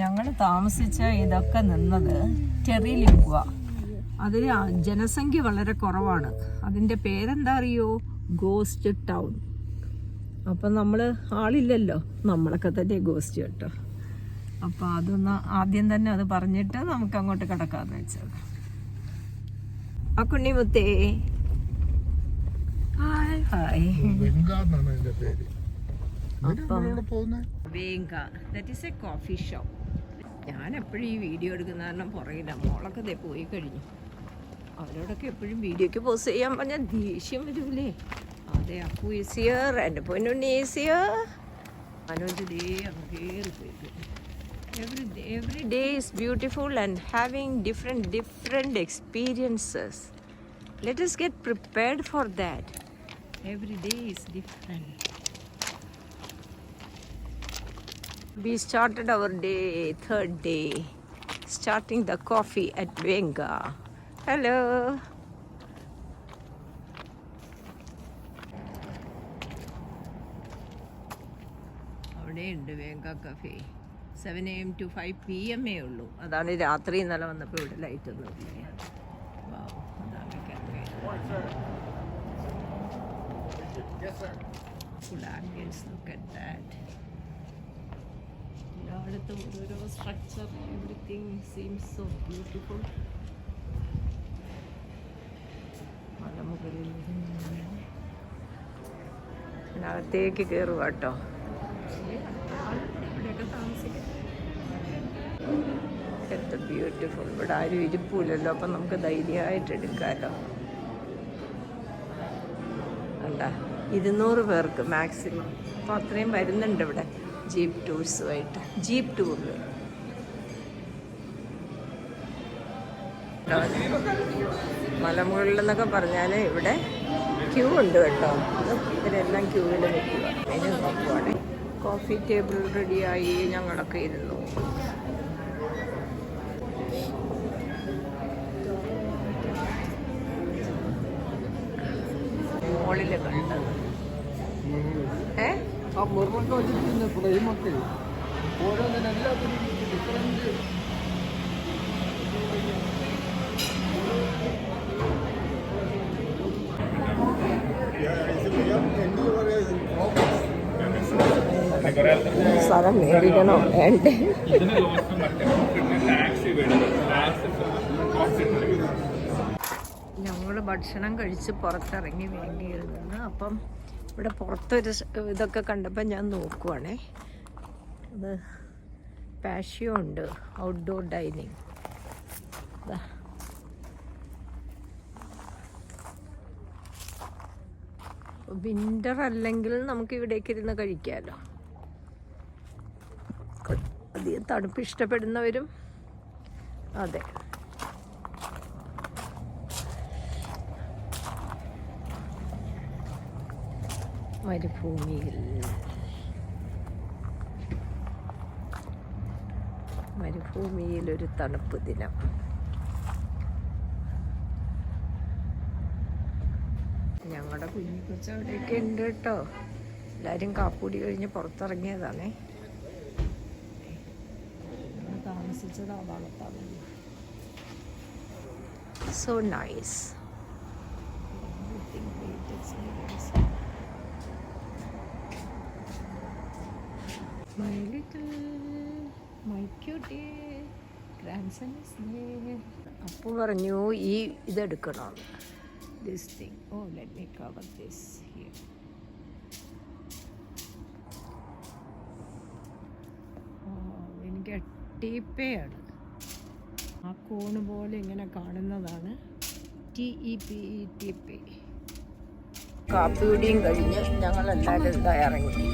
ഞങ്ങൾ താമസിച്ച ഇതൊക്കെ നിന്നത് ടെറിലിങ്ക അതിൽ ജനസംഖ്യ വളരെ കുറവാണ്. അതിന്റെ പേരെന്താ അറിയോ? Ghost town. അപ്പം നമ്മൾ ആളില്ലല്ലോ. നമ്മളൊക്കെ തന്നെ ഗോസ്റ്റ് കേട്ടോ. അപ്പോൾ അതൊന്ന് ആദ്യം തന്നെ അത് പറഞ്ഞിട്ട് നമുക്ക് അങ്ങോട്ട് കിടക്കാമെന്ന് വെച്ചത്. ആ കുണ്ണിമുത്തേ hi hi. വേങ്ക that is a coffee shop ഞാൻ എപ്പോഴും ഈ വീഡിയോ എടുക്കുന്ന കാരണം പുറകില്ല. മോളൊക്കെ ദേ പോയി കഴിഞ്ഞു. അവരോടൊക്കെ എപ്പോഴും വീഡിയോക്ക് പോസ്റ്റ് ചെയ്യാൻ പറഞ്ഞാൽ ദേഷ്യം വരൂലേ? അതെ അപ്പു ഈസിയർ എന്റെ പൊന്നുണ്ണി ഈസിയർ മനോജ് ഡേ അങ്ങ് കയറി every every day is beautiful and having different different experiences let us get prepared for that every day is different We started our day, third day, starting the coffee at Venga. Hello. അവിടെയുണ്ട് Venga cafe seven A M to five P M A ഉള്ളൂ അതാണ് രാത്രി ഇന്നലെ വന്നപ്പോൾ ഇവിടെ light ഒന്നും ഇല്ല അതാണ് cafe. Food ambience, look at that. എല്ലായിടത്തും ഓരോരോ structure everything seems so beautiful മലമുകളിൽ അകത്തേക്ക് കയറുക കേട്ടോ. എത്ര ബ്യൂട്ടിഫുൾ ഇവിടെ ആരും ഇരിപ്പില്ലല്ലോ അപ്പം നമുക്ക് ധൈര്യമായിട്ട് എടുക്കാമല്ലോ അല്ല ഇരുന്നൂറ് പേർക്ക് മാക്സിമം അപ്പോൾ അത്രയും വരുന്നുണ്ട് ഇവിടെ. ജീപ്പ് ടൂർസുമായിട്ട്. ജീപ്പ് ടൂറിൽ മലമുകളിൽ എന്നൊക്കെ പറഞ്ഞാൽ ഇവിടെ ക്യൂ ഉണ്ട് കേട്ടോ. ഇവരെല്ലാം ക്യൂവിൽ നിൽക്കുക. അതിന് നോക്കുവാണ്. കോഫി ടേബിൾ റെഡിയായി ഞങ്ങളൊക്കെ ഇരുന്നു. മോളിൽ കണ്ടത്. ഏ? ആ വെച്ചിട്ടുണ്ട് ഫ്രെയിമൊക്കെ. ഓരോന്നിനും എല്ലാത്തിനും ഡിഫറന്റ് സ്ഥലം മേടിക്കണോ വേണ്ടേ? ഞങ്ങൾ ഭക്ഷണം കഴിച്ച് പുറത്തിറങ്ങി വേണ്ടിയിരുന്നു. അപ്പം ഇവിടെ പുറത്തൊരു ഇതൊക്കെ കണ്ടപ്പോൾ ഞാൻ നോക്കുവാണേ. അത് പാഷ്യോ ഉണ്ട് ഔട്ട്ഡോർ ഡൈനിങ് വിന്റർ അല്ലെങ്കിൽ നമുക്ക് ഇവിടേക്ക് ഇരുന്ന് കഴിക്കാമല്ലോ അധികം തണുപ്പ് ഇഷ്ടപ്പെടുന്നവരും അതെ. മരുഭൂമിയിൽ. മരുഭൂമിയിൽ ഒരു തണുപ്പ് ദിനം. ഞങ്ങളുടെ കുഞ്ഞു കൊച്ചു ഉണ്ട് കേട്ടോ. എല്ലാവരും കാപ്പൂടി കഴിഞ്ഞ് പുറത്തിറങ്ങിയതാണേ. താമസിച്ചത് so nice My little, my cutie, grandson is there. Appu പറഞ്ഞു ഈ ഇതെടുക്കണം. This thing oh let me cover this here എനിക്ക് ടീപ്പയാണ്. ആ കോണ് പോലെ ഇങ്ങനെ കാണുന്നതാണ്. T E P E T P കാപ്പിയുടെയും കഴിഞ്ഞ് ഇതാ ഇറങ്ങി.